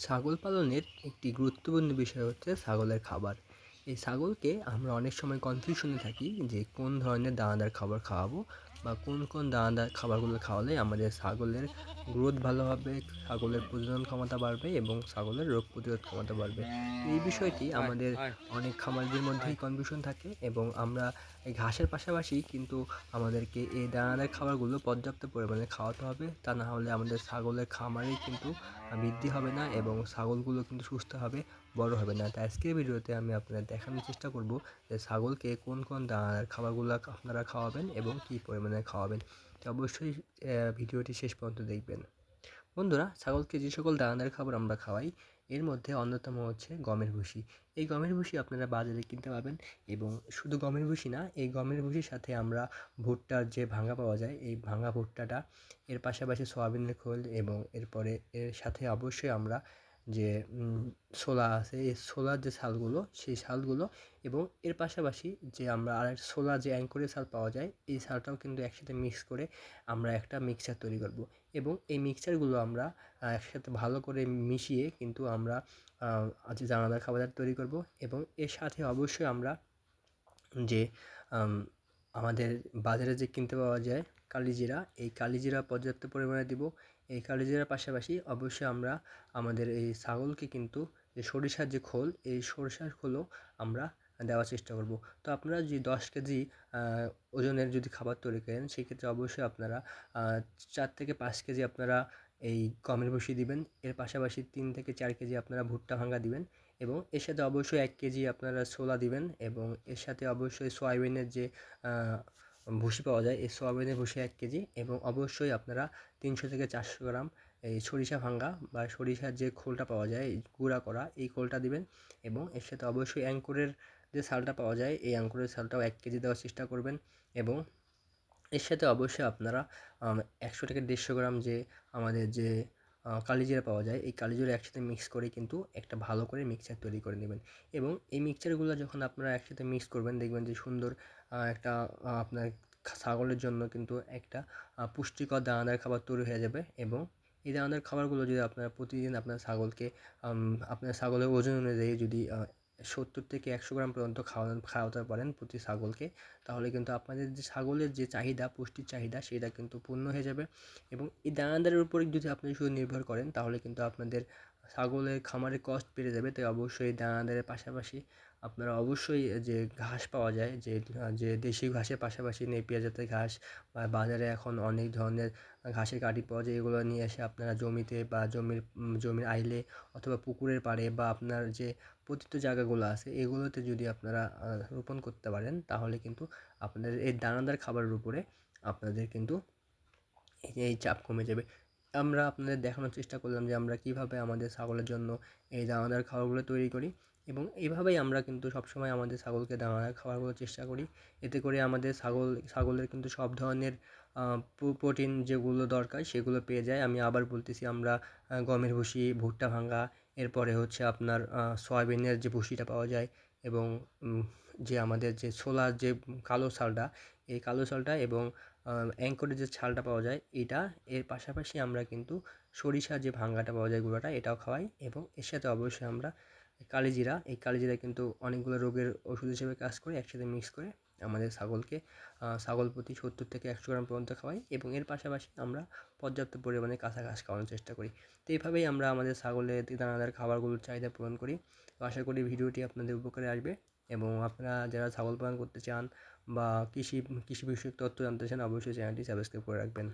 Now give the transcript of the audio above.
ছাগল পালনের একটি গুরুত্বপূর্ণ বিষয় হচ্ছে ছাগলের খাবার। এই ছাগলকে আমরা অনেক সময় কনফিউশনে থাকি যে কোন ধরনের দানাদার খাবার খাওয়াবো বা কোন কোন দানাদার খাবারগুলো খাওয়ালে আমাদের ছাগলের গ্রোথ ভালো হবে ছাগলের প্রজনন ক্ষমতা বাড়বে এবং ছাগলের রোগ প্রতিরোধ ক্ষমতা বাড়বে। এই বিষয়টি আমাদের অনেক খামারদের মধ্যেই কনফিউশন থাকে এবং আমরা এই ঘাসের পাশাপাশি কিন্তু আমাদেরকে এই দানাদার খাবারগুলো পর্যাপ্ত পরিমাণে খাওয়াতে হবে। তা না হলে আমাদের ছাগলের খামারেই কিন্তু বৃদ্ধি হবে না এবং ছাগলগুলো কিন্তু সুস্থ হবে বড় হবে না। তাই আজকের ভিডিওতে আমি আপনাদের দেখানোর চেষ্টা করব যে ছাগলকে কোন কোন দানাদার খাবারগুলো আপনারা খাওয়াবেন এবং কী পরিমাণে খাওয়াবেন। তো অবশ্যই ভিডিওটি শেষ পর্যন্ত দেখবেন। বন্ধুরা, ছাগলকে যে সকল দানাদার খাবার আমরা খাওয়াই, এর মধ্যে অন্যতম হচ্ছে গমের ভুসি। এই গমের ভুসি আপনারা বাজারে কিনতে পাবেন এবং শুধু গমের ভুসি না, এই গমের ভুসির সাথে আমরা ভুট্টার যে ভাঙা পাওয়া যায়, এই ভাঙা ভুট্টাটা, এর পাশাপাশি সয়াবিনের খোল এবং এরপরে এর সাথে অবশ্যই আমরা যে ছোলা আছে, এই ছোলার যে ছালগুলো, সেই ছালগুলো এবং এর পাশাপাশি যে আমরা আর ছোলা যে অ্যাঙ্করের ছাল পাওয়া যায়, এই ছালটাও কিন্তু একসাথে মিক্স করে আমরা একটা মিক্সচার তৈরি করব এবং এই মিক্সচারগুলো আমরা একসাথে ভালো করে মিশিয়ে কিন্তু আমরা যে দানাদার খাবার তৈরি করব এবং এর সাথে অবশ্যই আমরা যে আমাদের বাজারে যে কিনতে পাওয়া যায় কালিজিরা, এই কালিজিরা পর্যাপ্ত পরিমাণে দিব। এই কালিজিরার পাশাপাশি অবশ্যই আমরা আমাদের এই ছাগলকে কিন্তু যে সরিষার যে খোল, এই সরিষার খোলও আমরা দেওয়ার চেষ্টা করব। তো আপনারা যদি দশ কেজি ওজনের যদি খাবার তৈরি করেন, সেক্ষেত্রে অবশ্যই আপনারা চার থেকে পাঁচ কেজি আপনারা এই গমের ভুসি দিবেন। এর পাশাপাশি তিন থেকে চার কেজি আপনারা ভুট্টা ভাঙা দিবেন এবং এর সাথে অবশ্যই এক কেজি আপনারা ছোলা দিবেন এবং এর সাথে অবশ্যই সয়াবিনের যে ভুসি পাওয়া যায়। এই সোয়াবিনের ভুসি এক কেজি এবং অবশ্যই আপনারা তিনশো থেকে চারশো গ্রাম এই সরিষা ভাঙ্গা বা সরিষার যে খোলটা পাওয়া যায় গুঁড়া করা, এই খোলটা দিবেন এবং এর সাথে অবশ্যই অ্যাঙ্কুরের যে সালটা পাওয়া যায়, এই অ্যাঙ্কুরের সালটাও এক কেজি দেওয়ার চেষ্টা করবেন এবং এর সাথে অবশ্যই আপনারা একশো থেকে দেড়শো গ্রাম যে আমাদের যে কালিজিরা পাওয়া যায়। এই কালিজিরা একসাথে মিক্স করে কিন্তু একটা ভালো করে মিক্সচার তৈরি করে নেবেন। এবং এই মিক্সচারগুলো যখন আপনারা একসাথে মিক্স করবেন, দেখবেন যে সুন্দর একটা আপনার ছাগলের জন্য কিন্তু একটা পুষ্টিকর দানাদার খাবার তৈরি হয়ে যাবে। এবং এই দানাদার খাবারগুলো যদি আপনারা প্রতিদিন আপনার ছাগলকে আপনার ছাগলের ওজন অনুযায়ী যদি সত্তর থেকে একশো গ্রাম পর্যন্ত খাওয়ানো খাওয়াতে পারেন প্রতি ছাগলকে। তাহলে কিন্তু আপনাদের যে ছাগলের যে চাহিদা, পুষ্টির চাহিদা, সেটা কিন্তু পূর্ণ হয়ে যাবে। এবং এই দানাদারের উপরে যদি আপনি শুধু নির্ভর করেন, তাহলে কিন্তু আপনাদের ছাগলের খামারের কস্ট বেড়ে যাবে, তাই অবশ্যই দানাদারের পাশাপাশি আপনারা অবশ্যই যে ঘাস পাওয়া যায়, যে যে দেশি ঘাসের পাশাপাশি নেপিয়া জাতের ঘাস বা বাজারে এখন অনেক ধরনের ঘাসের কাঠি পাওয়া যায়, এগুলো নিয়ে এসে আপনারা জমিতে বা জমির জমির আইলে অথবা পুকুরের পাড়ে বা আপনার যে পতিত জায়গাগুলো আছে, এগুলোতে যদি আপনারা রোপণ করতে পারেন, তাহলে কিন্তু আপনাদের এই দানাদার খাবারের উপরে আপনাদের কিন্তু এই চাপ কমে যাবে। আমরা আপনাদের দেখানোর চেষ্টা করলাম যে আমরা কীভাবে আমাদের ছাগলের জন্য এই দানাদার খাবারগুলো তৈরি করি এবং এইভাবেই আমরা কিন্তু সবসময় আমাদের ছাগলকে দানাদার খাবারগুলো চেষ্টা করি। এতে করে আমাদের ছাগল, ছাগলের কিন্তু সব ধরনের প্রোটিন যেগুলো দরকার সেগুলো পেয়ে যায়। আমি আবার বলতেছি আমরা গমের ভুসি, ভুট্টা ভাঙা, এরপরে হচ্ছে আপনার সয়াবিনের যে ভুসিটা পাওয়া যায় এবং যে আমাদের যে ছোলার যে কালো ছালটা, এই কালো ছালটা এবং অ্যাঙ্করের যে ছালটা পাওয়া যায়, এটা এর পাশাপাশি আমরা কিন্তু সরিষা যে ভাঙ্গাটা পাওয়া যায় গুঁড়োটা, এটাও খাওয়াই এবং এর সাথে অবশ্যই আমরা কালিজিরা, এই কালিজিরা কিন্তু অনেকগুলো রোগের ওষুধ হিসেবে কাজ করে, একসাথে মিক্স করে আমাদের ছাগলকে ছাগল প্রতি সত্তর থেকে একশো গ্রাম পর্যন্ত খাওয়াই এবং এর পাশাপাশি আমরা পর্যাপ্ত পরিমাণে কাঁচা ঘাস খাওয়ানোর চেষ্টা করি। তো এইভাবেই আমরা আমাদের ছাগলের দানাদার খাবারগুলোর চাহিদা পূরণ করি। তো আশা করি ভিডিওটি আপনাদের উপকারে আসবে। এবং আপনারা যারা ছাগল পালন করতে চান বা কৃষি কৃষি বিষয়ক তথ্য জানতে চান, অবশ্যই চ্যানেলটি সাবস্ক্রাইব করে রাখবেন।